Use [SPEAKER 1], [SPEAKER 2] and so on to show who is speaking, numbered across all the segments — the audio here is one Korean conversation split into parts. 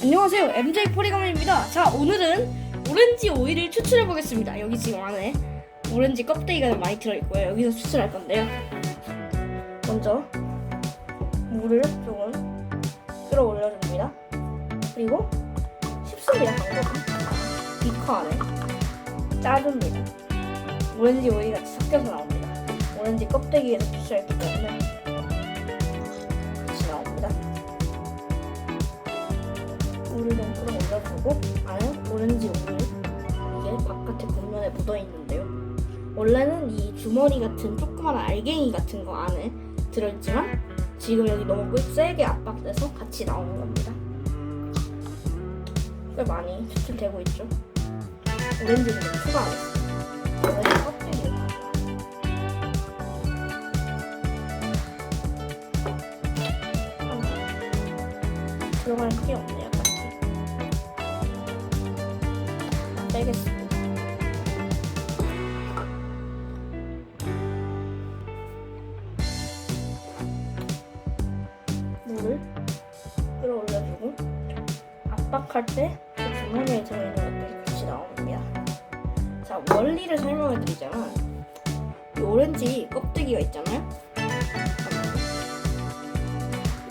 [SPEAKER 1] 안녕하세요. MJ 포리가맨입니다. 자 오늘은 오렌지 오일을 추출해 보겠습니다. 여기 지금 안에 오렌지 껍데기가 많이 들어있고요. 여기서 추출할 건데요. 먼저 물을 조금 끌어 올려줍니다. 그리고 쉽습니다 방법은 비커 안에 짜줍니다. 오렌지 오일이 같이 섞여서 나옵니다. 오렌지 껍데기에서 추출했기 때문에 좀 끌어올려주고 안에 오렌지 오일 이게 바깥에 겉면에 묻어 있는데요. 원래는 이 주머니 같은 조그만 알갱이 같은 거 안에 들어있지만 지금 여기 너무 꽤 세게 압박돼서 같이 나오는 겁니다. 꽤 많이 추출되고 있죠. 오렌지를 좀 추가하겠습니다. 오렌지 껍데기를 들어갈 게 없네 빼겠습니다. 물을 끌어올려주고 압박할 주머니에 들어있는 것들이 같이 나옵니다. 자 원리를 설명해 드리자면 이 오렌지 껍데기가 있잖아요.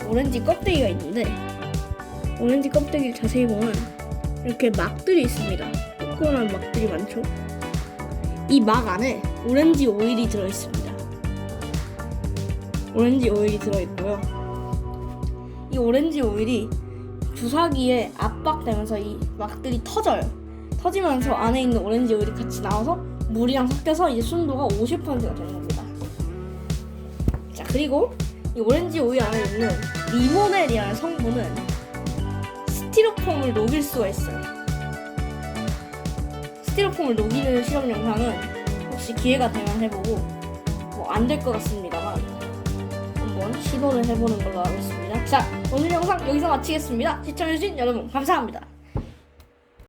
[SPEAKER 1] 오렌지 껍데기가 있는데 오렌지 껍데기를 자세히 보면 이렇게 막들이 있습니다. 조그만한 막들이 많죠. 이 막 안에 오렌지 오일이 들어있습니다. 오렌지 오일이 들어있고요. 이 오렌지 오일이 주사기에 압박되면서 이 막들이 터져요. 터지면서 안에 있는 오렌지 오일이 같이 나와서 물이랑 섞여서 이제 순도가 50%가 되는 겁니다. 자 그리고 이 오렌지 오일 안에 있는 리모넬이라는 성분은 스티로폼을 녹일 수가 있어요. 스티로폼을 녹이는 실험 영상은 혹시 기회가 되면 해보고 뭐 안 될 것 같습니다만 한번 시도를 해보는 걸로 하겠습니다. 자 오늘 영상 여기서 마치겠습니다. 시청해주신 여러분 감사합니다.